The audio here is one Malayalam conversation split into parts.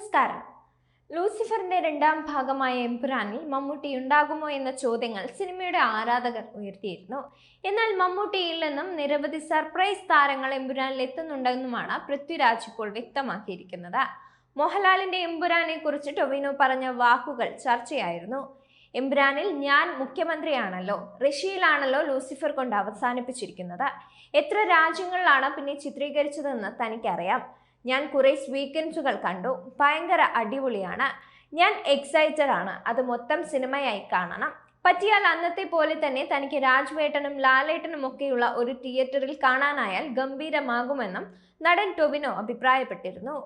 നമസ്കാരം. ലൂസിഫറിന്റെ രണ്ടാം ഭാഗമായ എംപുരാനിൽ മമ്മൂട്ടി ഉണ്ടാകുമോ എന്ന ചോദ്യങ്ങൾ സിനിമയുടെ ആരാധകർ ഉയർത്തിയിരുന്നു. എന്നാൽ മമ്മൂട്ടി ഇല്ലെന്നും നിരവധി സർപ്രൈസ് താരങ്ങൾ എംപുരാനിൽ എത്തുന്നുണ്ടെന്നുമാണ് പൃഥ്വിരാജ് ഇപ്പോൾ വ്യക്തമാക്കിയിരിക്കുന്നത്. മോഹൻലാലിന്റെ എംപുരാനെ കുറിച്ച് ടൊവിനോ പറഞ്ഞ വാക്കുകൾ ചർച്ചയായിരുന്നു. എംബ്രാനിൽ ഞാൻ മുഖ്യമന്ത്രിയാണല്ലോ റഷ്യയിലാണല്ലോ ലൂസിഫർ കൊണ്ട് അവസാനിപ്പിച്ചിരിക്കുന്നത്. എത്ര രാജ്യങ്ങളിലാണ് പിന്നെ ചിത്രീകരിച്ചതെന്ന് തനിക്കറിയാം. ഞാൻ കുറേ സ്വീക്വൻസുകൾ കണ്ടു. ഭയങ്കര അടിപൊളിയാണ്. ഞാൻ എക്സൈറ്റഡ് ആണ്. അത് മൊത്തം സിനിമയായി കാണണം. പറ്റിയാൽ അന്നത്തെ പോലെ തന്നെ തനിക്ക് രാജ്വേട്ടനും ലാലേട്ടനും ഒക്കെയുള്ള ഒരു തിയേറ്ററിൽ കാണാനായാൽ ഗംഭീരമാകുമെന്നും നടൻ ടൊവിനോ അഭിപ്രായപ്പെട്ടിരുന്നു.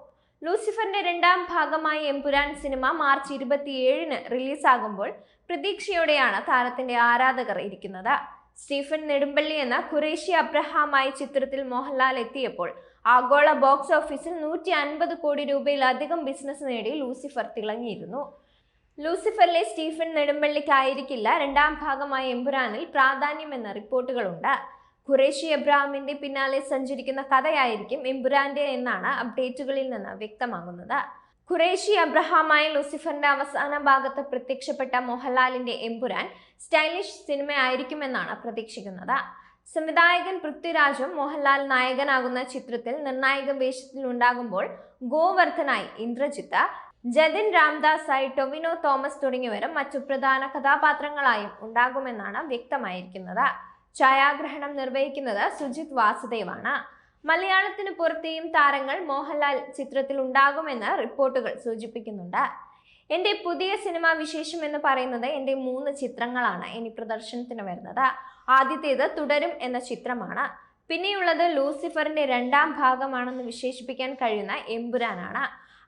ലൂസിഫറിന്റെ രണ്ടാം ഭാഗമായ എംപുരാൻ സിനിമ മാർച്ച് ഇരുപത്തിയേഴിന് റിലീസാകുമ്പോൾ പ്രതീക്ഷയോടെയാണ് താരത്തിന്റെ ആരാധകർ ഇരിക്കുന്നത്. സ്റ്റീഫൻ നെടുമ്പള്ളി എന്ന ഖുറേഷി അബ്രഹാമായി ചിത്രത്തിൽ മോഹൻലാൽ എത്തിയപ്പോൾ ആഗോള ബോക്സ് ഓഫീസിൽ നൂറ്റി അൻപത് കോടി രൂപയിലധികം ബിസിനസ് നേടി ലൂസിഫർ തിളങ്ങിയിരുന്നു. ലൂസിഫറിലെ സ്റ്റീഫൻ നെടുമ്പള്ളിക്കായിരിക്കില്ല രണ്ടാം ഭാഗമായ എമ്പുരാനിൽ പ്രാധാന്യമെന്ന റിപ്പോർട്ടുകളുണ്ട്. ഖുറേഷി എബ്രാഹിമിന്റെ പിന്നാലെ സഞ്ചരിക്കുന്ന കഥയായിരിക്കും എമ്പുരാന്റെ എന്നാണ് അപ്ഡേറ്റുകളിൽ നിന്ന് വ്യക്തമാകുന്നത്. ഖുറേഷി അബ്രഹാമായ ലൂസിഫറിന്റെ അവസാന ഭാഗത്ത് പ്രത്യക്ഷപ്പെട്ട മോഹൻലാലിന്റെ എമ്പുരാൻ സ്റ്റൈലിഷ് സിനിമയായിരിക്കുമെന്നാണ് പ്രതീക്ഷിക്കുന്നത്. സംവിധായകൻ പൃഥ്വിരാജും മോഹൻലാൽ നായകനാകുന്ന ചിത്രത്തിൽ നിർണായക വേഷത്തിൽ ഉണ്ടാകുമ്പോൾ ഗോവർദ്ധനായി ഇന്ദ്രജിത്ത് ജതിൻ രാംദാസായി ടൊവിനോ തോമസ് തുടങ്ങിയവരും മറ്റു പ്രധാന കഥാപാത്രങ്ങളായും ഉണ്ടാകുമെന്നാണ് വ്യക്തമായിരിക്കുന്നത്. ഛായാഗ്രഹണം നിർവഹിക്കുന്നത് സുജിത് വാസുദേവാണ്. മലയാളത്തിന് പുറത്തെയും താരങ്ങൾ മോഹൻലാൽ ചിത്രത്തിൽ ഉണ്ടാകുമെന്ന് റിപ്പോർട്ടുകൾ സൂചിപ്പിക്കുന്നുണ്ട്. എന്റെ പുതിയ സിനിമാ വിശേഷം എന്ന് പറയുന്നത് എന്റെ മൂന്ന് ചിത്രങ്ങളാണ് ഇനി പ്രദർശനത്തിന് വരുന്നത്. ആദ്യത്തേത് തുടരും എന്ന ചിത്രമാണ്. പിന്നെയുള്ളത് ലൂസിഫറിന്റെ രണ്ടാം ഭാഗമാണെന്ന് വിശേഷിപ്പിക്കാൻ കഴിയുന്ന എമ്പുരാനാണ്.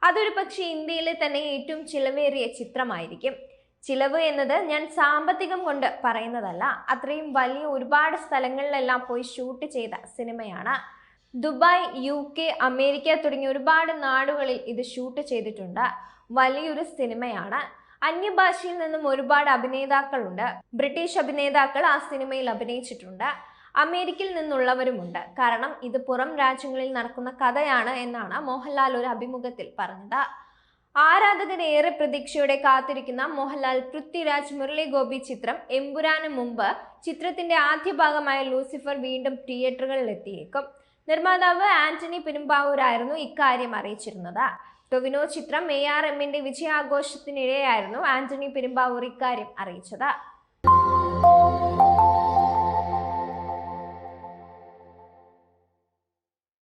അതൊരു പക്ഷേ ഇന്ത്യയിലെ തന്നെ ഏറ്റവും ചിലവേറിയ ചിത്രമായിരിക്കും. ചിലവ് എന്നത് ഞാൻ സാമ്പത്തികം കൊണ്ട് പറയുന്നതല്ല. അത്രയും വലിയ ഒരുപാട് സ്ഥലങ്ങളിലെല്ലാം പോയി ഷൂട്ട് ചെയ്ത സിനിമയാണ്. ദുബായ് യു കെ അമേരിക്ക തുടങ്ങിയ ഒരുപാട് നാടുകളിൽ ഇത് ഷൂട്ട് ചെയ്തിട്ടുണ്ട്. വലിയൊരു സിനിമയാണ്. അന്യഭാഷയിൽ നിന്നും ഒരുപാട് അഭിനേതാക്കളുണ്ട്. ബ്രിട്ടീഷ് അഭിനേതാക്കൾ ആ സിനിമയിൽ അഭിനയിച്ചിട്ടുണ്ട്. അമേരിക്കയിൽ നിന്നുള്ളവരുമുണ്ട്. കാരണം ഇത് പുറം രാജ്യങ്ങളിൽ നടക്കുന്ന കഥയാണ് എന്നാണ് മോഹൻലാൽ ഒരു അഭിമുഖത്തിൽ പറഞ്ഞത്. ആരാധകരേറെ പ്രതീക്ഷയോടെ കാത്തിരിക്കുന്ന മോഹൻലാൽ പൃഥ്വിരാജ് മുരളി ഗോപി ചിത്രം എമ്പുരാന് മുമ്പ് ചിത്രത്തിന്റെ ആദ്യ ഭാഗമായ ലൂസിഫർ വീണ്ടും തിയേറ്ററുകളിൽ എത്തിയേക്കും നിർമ്മാതാവ് ആന്റണി പെരുമ്പാവൂരായിരുന്നു ഇക്കാര്യം അറിയിച്ചിരുന്നത്. ടൊവിനോ ചിത്രം എ ആർ എമ്മിന്റെ വിജയാഘോഷത്തിനിടെയായിരുന്നു ആന്റണി പെരുമ്പാവൂർ ഇക്കാര്യം അറിയിച്ചത്.